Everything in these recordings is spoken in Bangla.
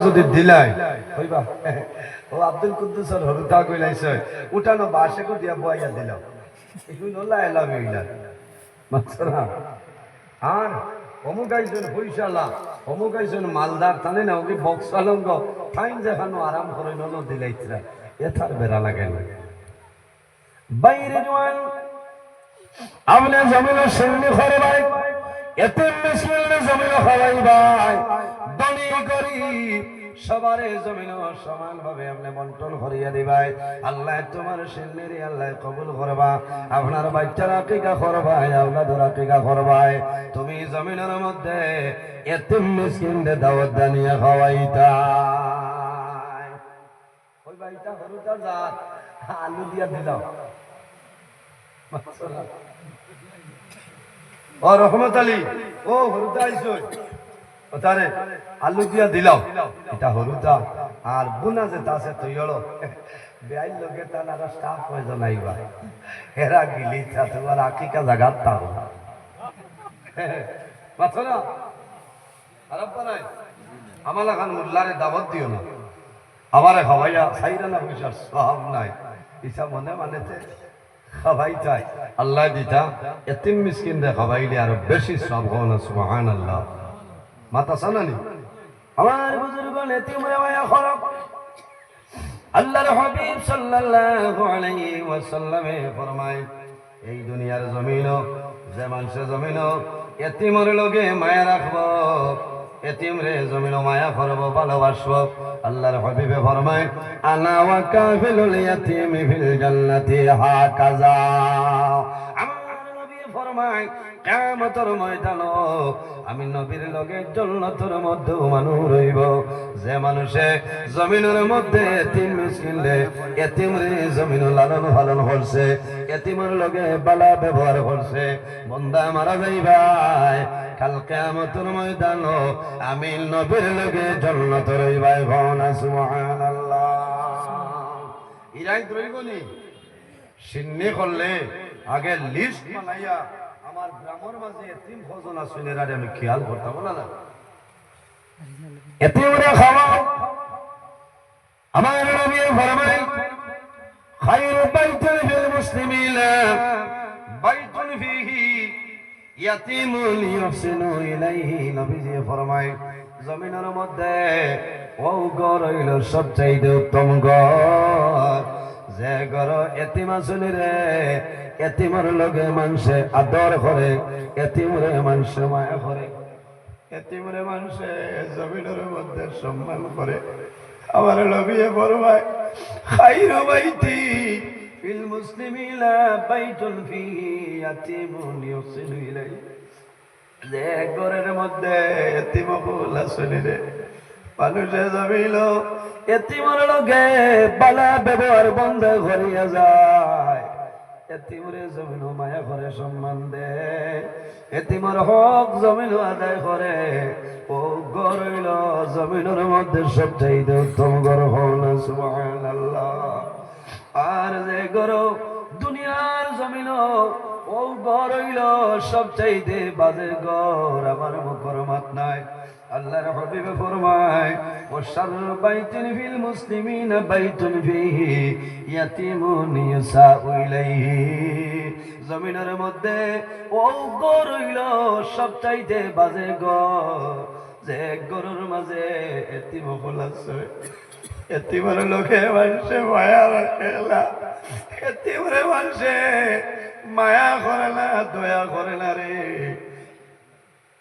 যদি দিলাই কইবা ও আব্দুল কুদ্দুসর হরুতা কইলাইছে, উঠানো বাসে কো দিয়া মিলা মাছরা আর অমুক হইশালা, অমুক মালদার, তানে না ওকে বক্সালঙ্গ ফাইন দেখানো আরাম করে নল দিলাইতরা। এথার বেড়া লাগে না। বাইরে জোয়ান আপনি ভাই এতে মিছিল জমিন হওয়াই ভাই করি? সবারে জমিন সমান ভাবে আপনি দিবাই। আল্লাহ তোমার সিন্নেরি আল্লাহ কবুল করবা। আপনার করবাই করবাই? তুমি জমিনের মধ্যে এতে দাওয়াত দানিয়া খাওয়াইতা আলু দিয়া ও রহমত আলী, ও হরুদা আইসো ও তারে আলু দিয়া দিলাও। এটা হরুদা আর বুনা যে তাছে তৈয়লো, বেআইন লোকে তারা স্টাফ হয়ে জানাইবা এরা গিলি তা তোমার আকিকা জাগাত তাও মাথো না, খারাপ বানাই আমালা খান মোল্লারে দিও না। আমারে খাওয়াইয়া খাইরা না পয়সার সব নাই। ইসা মনে মানেতে খাবাই চাই আল্লাহ দিতা, এতিম মিসকিন রে খাবাইলে আরও বেশি সব হন সুবহান আল্লাহ মাতা সানানি আমার বুজুর্গ এতিম রে মায়া খরক। আল্লাহর হাবিব সাল্লাল্লাহু আলাইহি ওয়াসাল্লামে ফরমায়, এই দুনিয়ার জমিন যে মানুষের জমিন এতিমর লগে মায়া রাখব। এতিম রে জমিন মায়া করব, ভালোবাসবো। আল্লাহর হাবিবে ফরমায়, আনা ওয়া কাফিলুল ইয়াতিম ফিল জান্নাতি হাকাজা ফরমায় কিয়ামতের ময়দান আমি নবীর লগে জান্নাতের মধ্যে মানুষ রইব। যে মানুষে জমিনের মধ্যে এতিম মিসকিন রে, এতিম জমিন লালন পালন করছে, এতিমের লগে বালা ব্যবহার করছে। বন্দা মারা যাইবাই কাল কিয়ামতের ময়দান আমি নবীর লগে জান্নাত রইবাই ভনা সুবহানাল্লাহ ইরাই রইবনি? সিন্নি করলে আগে লিস্ট বানাইয়া আমার গ্রামের মাঝে এতিম আমি খেয়াল করতাম, না না। এতিমরা খাওয়াও আমার নবী ফরমাই খায়রু বাইতুন ফিল মুসলিমিনা বাইতুন ফিহি ইয়াতিমুন ইলাইহি, নবীজি ফরমাই, জমিনের মধ্যে ও ঘর হইল সবচাইতে উত্তম ঘর যে ঘর এতিম আসলে রে এতিমর লগে মানুষে আদর করে এতিমরে মানুষে মায়া করে এতিমরে মানুষে জমিনের মধ্যে সম্মান করে আমার নবিয়ে ফরমায় খাইরু বাইতি ফিল মুসলিমিনা বাইতুন ফিহি ইয়াতিমুন ইউসিলু ইলাই যে ঘরের মধ্যে এতিম ফুল আসলে রে মানুষে জমিল, এতিমর লগে বালা ব্যবহার বন্ধ করিয়া যায়। এতিমরে জমিন মায়া করে সম্মান দে এতিমর হক জমিন আদায় করে। ও গরইল জমিনের মধ্যে সবচাইতে উত্তম গর হন সুবহানাল্লাহ। আর যে গর দুনিয়ার জমিন ও গরইল সবচাইতে বাজে গর আমার মুখর মাত নাই। আল্লাহর হাবিব ফরমায় ও শার বাইতুন ফিল মুসলিমিন বাইতুন ফিহি ইয়াতিমুন ইয়াসাউ ইলাইহি। জমিনের মধ্যে ও গরইল সবচাইতে বাজে গর। যে গরুর মাঝে এতিম আছে, এতিমর লোকে মানুষে মায়া রাখে না। এতিমরে মানুষে মায়া করে না, দয়া করে না রে।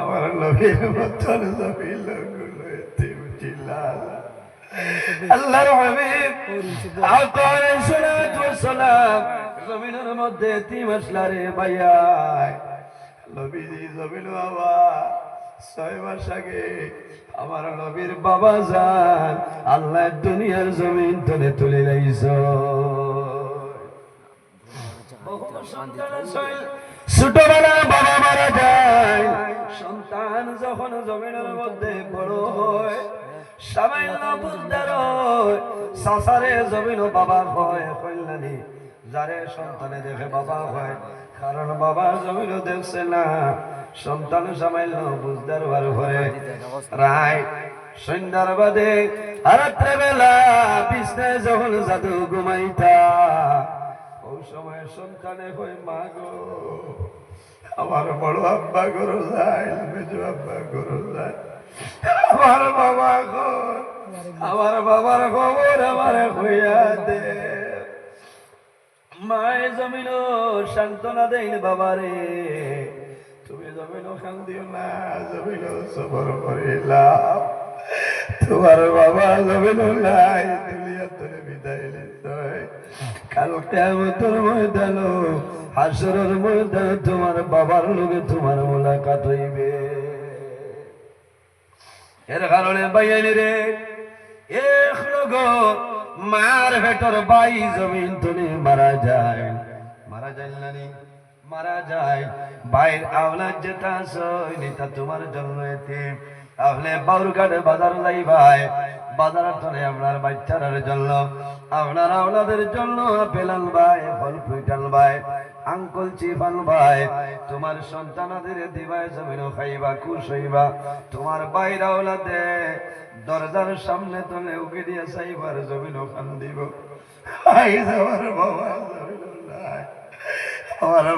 আমার নবীর মতন জমিন লোকগুলো চিল্লালা আল্লাহর হাবিব সালাতু ওয়াসালাম জমিনের মধ্যে নবীজি জমিন বাবা ছয় মাস আগে আমার নবীর বাবা যান আল্লাহ দুনিয়ার জমিন তলে তুলে লাইছ ছোটবেলা বাবা মারা যায় যখন জমিনের মধ্যে বড় হয় সামান্য হয় সাসারে জমিন বাবা হয় কল্যাণী। যারে সন্তানে দেখে বাবা হয় কারণ বাবা জমিন দেখছে না। সন্তান সামান্য বুঝদার বার ঘরে। রায়, সন্ধ্যার বাদে রাত্রে বেলা বিষ্ণায় যখন জাদু ঘুমাইতা ওই সময় সন্তানে কই মা গো। আমার বড় আব্বা করো যায় মেজো আব্বা যায় আমার বাবা গো, আমার বাবার খবর আমার হইয়া দে। মায়ে জমিন সান্ত্বনা দেন বাবারে। তুমি জমিন দিও না জমিন সবর করিলাম। তোমার বাবা জমিন নাই বিদায় নিশ্চয় তোমার বাবার লোকে তোমার মোলাকাত হইবে। এর কারণে বাইয়ানি রে লোক মার ভেতর বাই জমিন তুলে মারা যায়। মারা যায় নানি মারা যায়। বাইর আওলাদ যেটা সই নিতা তোমার জন্য এতে তাহলে বাউরঘাটে বাজার যাই ভাই। বাজার চলে আপনার বাচ্চারার জন্য, আপনার আওলাদের জন্য আপেল আনবাই ফল ফ্রুট আনবাই আঙ্কল চিপ আনবাই তোমার সন্তানাদের দিবাই জমিন খাইবা, খুশ হইবা। তোমার বাইর আওলাদে দরজার সামনে তলে উকে দিয়ে সাইবার জমিন খান দিব। আই বাবা আমার